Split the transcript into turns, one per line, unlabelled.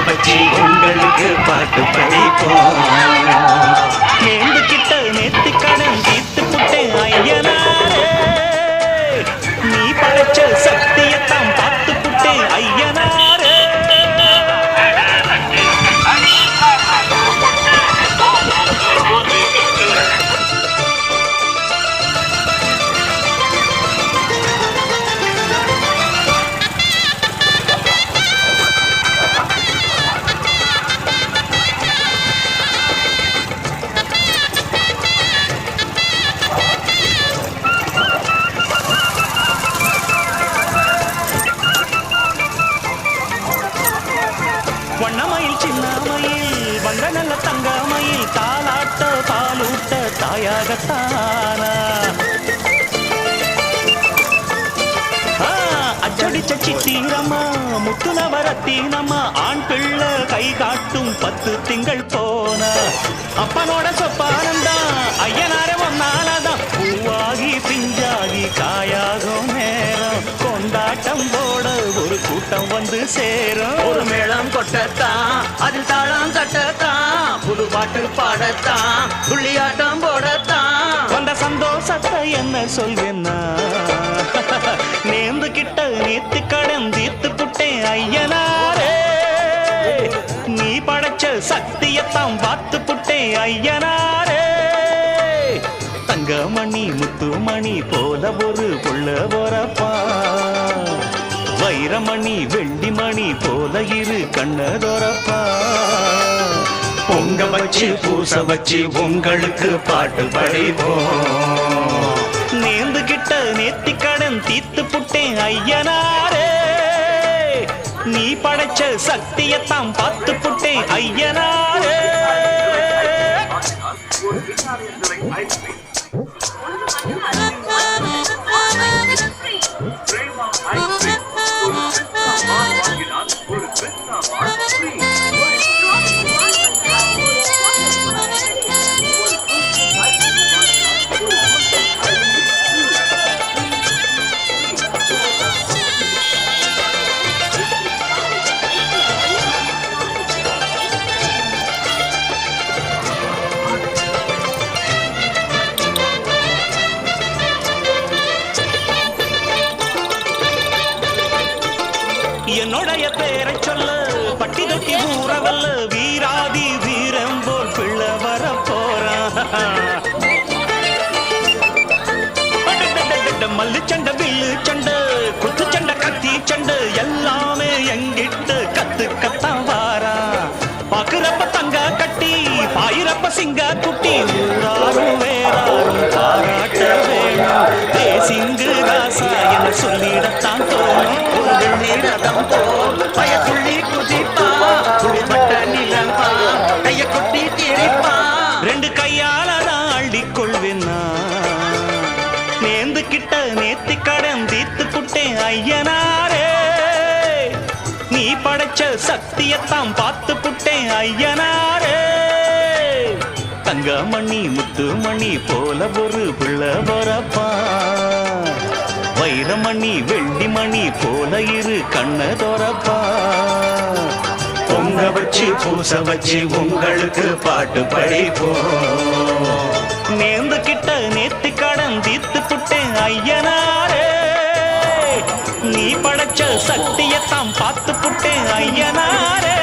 வச்சு உங்களுக்கு பாட்டு படிப்போம்.
தாயாகத்தானா? ஆ, அச்சடிச்ச சித்தீரம்மா முத்து நவரத்தீனம்மா ஆண் பிள்ளை கை காட்டும் பத்து திங்கள் போன. அப்பனோட சொப்பா வந்து சேரும்.
ஒரு மேளம் கொட்டத்தான் அதில் தாளம் தட்டத்தான் புது பாட்டு பாடத்தான் புள்ளியாட்டம் போடத்தான்.
வந்த சந்தோஷத்தை என்ன சொல்வேன்னா? நேர்ந்து கிட்ட நேத்து கடன் தீர்த்து புட்டேன் ஐயனாரே நீ படைச்ச சக்தியத்தான் பார்த்து புட்டேன் ஐயனாரே தங்கமணி முத்துமணி போல ஒரு புள்ள போறப்பா. வைரமணி வெள்ளிமணி போல இரு கண்ணதொரப்பா.
பொங்க வச்சு பூச வச்சு உங்களுக்கு பாட்டு படிப்போம்.
நேர்ந்து கிட்ட நேத்தி கடன் தீத்து புட்டேன் ஐயனாரே. நீ படைச்ச சக்தியத்தான் பார்த்து புட்டேன் ஐயனாரே. Oh, என்னுடைய பேரை சொல்ல பட்டி தொட்டி ஊறவல்ல வீராதி வீரம் போல் பிள்ளை வர போறான் மல்லு சண்டை வில்லு சண்டை குத்து சண்டை கத்தி சண்டை எல்லாமே எங்கிட்டு கத்து கத்தான் வாரா பாக்குறப்ப தங்க கட்டி பாயிரப்ப சிங்க குட்டி ஊராரும் வேறாரும் பாராட்ட வேணும். தேசிங்கு ராசா என சொல்லிடத்தான்
உங்கள் போல் பயத்துள்ளி குதிப்பா குளிப்பட்ட நிலப்பா கைய கொட்டி திரிப்பா.
ரெண்டு கையால தான் அள்ளிக் நேந்து கிட்ட நேத்தி கடன் தீர்த்து புட்டேன் ஐயனாரே. நீ படைச்ச சக்தியத்தான் பார்த்து புட்டேன் ஐயனாரே. தங்கமணி முத்துமணி போல ஒரு பிள்ளை வரப்பா. வைரமணி வெள்ளிமணி போல இரு கண்ண தோறப்பா.
பொங்க வச்சு பூச வச்சு உங்களுக்கு பாட்டு படிப்போ
நேர்ந்து கிட்ட நேத்து கடன் தீர்த்து புட்டேன் ஐயனாரே. நீ படைச்ச சக்தியத்தான் பார்த்து புட்டேன் ஐயனாரே.